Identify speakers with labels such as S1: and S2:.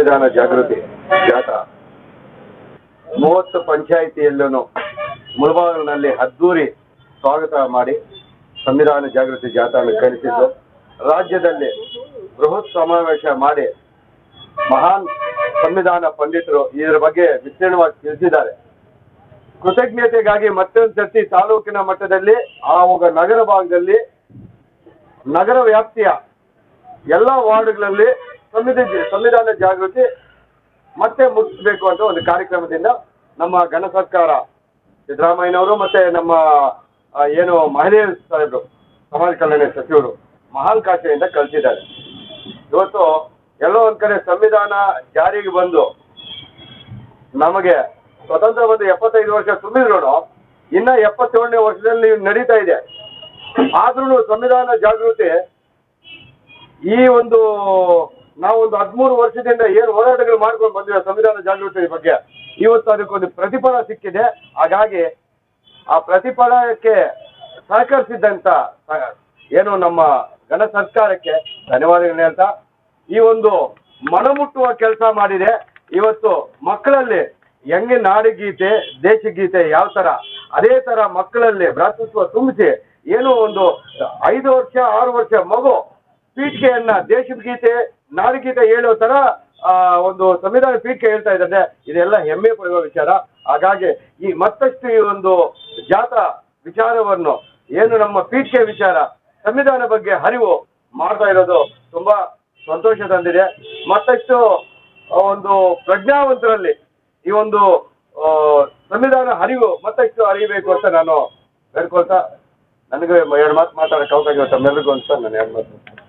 S1: ಸಂವಿಧಾನ ಜಾಗೃತಿ ಜಾಥಾ ಮೂವತ್ತು ಪಂಚಾಯಿತಿಯಲ್ಲೂ ಮುಳಬಾಗಿಲಿನಲ್ಲಿ ಅದ್ದೂರಿ ಸ್ವಾಗತ ಮಾಡಿ ಸಂವಿಧಾನ ಜಾಗೃತಿ ಜಾಥಾ ಕರೆಸಿದ್ದು ರಾಜ್ಯದಲ್ಲಿ ಬೃಹತ್ ಸಮಾವೇಶ ಮಾಡಿ ಮಹಾನ್ ಸಂವಿಧಾನ ಪಂಡಿತರು ಇದರ ಬಗ್ಗೆ ವಿಸ್ತೀರ್ಣವಾಗಿ ತಿಳಿಸಿದ್ದಾರೆ. ಕೃತಜ್ಞತೆಗಾಗಿ ಮತ್ತೊಂದು ಸರ್ತಿ ತಾಲೂಕಿನ ಮಟ್ಟದಲ್ಲಿ, ಆವಾಗ ನಗರ ಭಾಗದಲ್ಲಿ ನಗರ ವ್ಯಾಪ್ತಿಯ ಎಲ್ಲ ವಾರ್ಡ್ಗಳಲ್ಲಿ ಸಂವಿಧಾನ ಸಂವಿಧಾನ ಜಾಗೃತಿ ಮತ್ತೆ ಮುಟ್ಟಿಸ್ಬೇಕು ಅಂತ ಒಂದು ಕಾರ್ಯಕ್ರಮದಿಂದ ನಮ್ಮ ಘನ ಸರ್ಕಾರ ಸಿದ್ದರಾಮಯ್ಯನವರು ಮತ್ತೆ ನಮ್ಮ ಏನು ಮಹದೇವ್ ಸಾಹೇಬರು, ಸಮಾಜ ಕಲ್ಯಾಣ ಸಚಿವರು ಮಹಾನ್ ಕಾಶೆಯಿಂದ ಕಳಿಸಿದ್ದಾರೆ. ಇವತ್ತು ಎಲ್ಲೋ ಒಂದ್ ಕಡೆ ಸಂವಿಧಾನ ಜಾರಿಗೆ ಬಂದು ನಮಗೆ ಸ್ವತಂತ್ರ ಬಂದು ಎಪ್ಪತ್ತೈದು ವರ್ಷ ತುಂಬಿದ್ರು ಇನ್ನ ಎಪ್ಪತ್ತೇಳನೇ ವರ್ಷದಲ್ಲಿ ನಡೀತಾ ಇದೆ. ಆದ್ರೂ ಸಂವಿಧಾನ ಜಾಗೃತಿ ಈ ಒಂದು ನಾವೊಂದು ಹದಿಮೂರು ವರ್ಷದಿಂದ ಏನು ಹೋರಾಟಗಳು ಮಾಡ್ಕೊಂಡು ಬಂದಿರೋ ಸಂವಿಧಾನ ಜಾಗೃತಿ ಬಗ್ಗೆ ಇವತ್ತು ಅದಕ್ಕೊಂದು ಪ್ರತಿಫಲ ಸಿಕ್ಕಿದೆ. ಹಾಗಾಗಿ ಆ ಪ್ರತಿಫಲಕ್ಕೆ ಸಹಕರಿಸಿದ್ದಂತ ಏನು ನಮ್ಮ ಗಣ ಸರ್ಕಾರಕ್ಕೆ ಧನ್ಯವಾದಗಳನ್ನ ಹೇಳ್ತಾ, ಈ ಒಂದು ಮನಮುಟ್ಟುವ ಕೆಲಸ ಮಾಡಿದೆ. ಇವತ್ತು ಮಕ್ಕಳಲ್ಲಿ ಹೆಂಗೆ ನಾಡಗೀತೆ, ದೇಶಗೀತೆ ಯಾವ ತರ, ಅದೇ ತರ ಮಕ್ಕಳಲ್ಲಿ ಭ್ರಾತೃತ್ವ ತುಂಬಿಸಿ, ಏನೋ ಒಂದು ಐದು ವರ್ಷ, ಆರು ವರ್ಷ ಮಗು ಪೀಠಿಕೆಯನ್ನ ದೇಶದ ಗೀತೆ ನಾಡಗೀತೆ ಹೇಳೋ ತರ ಒಂದು ಸಂವಿಧಾನ ಪೀಠಿಕೆ ಹೇಳ್ತಾ ಇದ್ದಾರೆ. ಇದೆಲ್ಲ ಹೆಮ್ಮೆ ಪಡುವ ವಿಚಾರ. ಹಾಗಾಗಿ ಈ ಮತ್ತಷ್ಟು ಈ ಒಂದು ಜಾಥಾ ವಿಚಾರವನ್ನು, ಏನು ನಮ್ಮ ಪೀಠಿಕೆ ವಿಚಾರ, ಸಂವಿಧಾನ ಬಗ್ಗೆ ಅರಿವು ಮಾಡ್ತಾ ಇರೋದು ತುಂಬಾ ಸಂತೋಷ ತಂದಿದೆ. ಮತ್ತಷ್ಟು ಒಂದು ಪ್ರಜ್ಞಾವಂತರಲ್ಲಿ ಈ ಒಂದು ಸಂವಿಧಾನ ಅರಿವು ಮತ್ತಷ್ಟು ಅರಿಬೇಕು ಅಂತ ನಾನು ಬೇಡ್ಕೊಳ್ತಾ ನನಗೆ ಎರಡು ಮಾತು ಮಾತಾಡೋಕೆ ಅವಕಾಶ ತಮ್ಮೆಲ್ಲರಿಗೂ ಅಂತ ನಾನು ಎರಡು ಮಾತು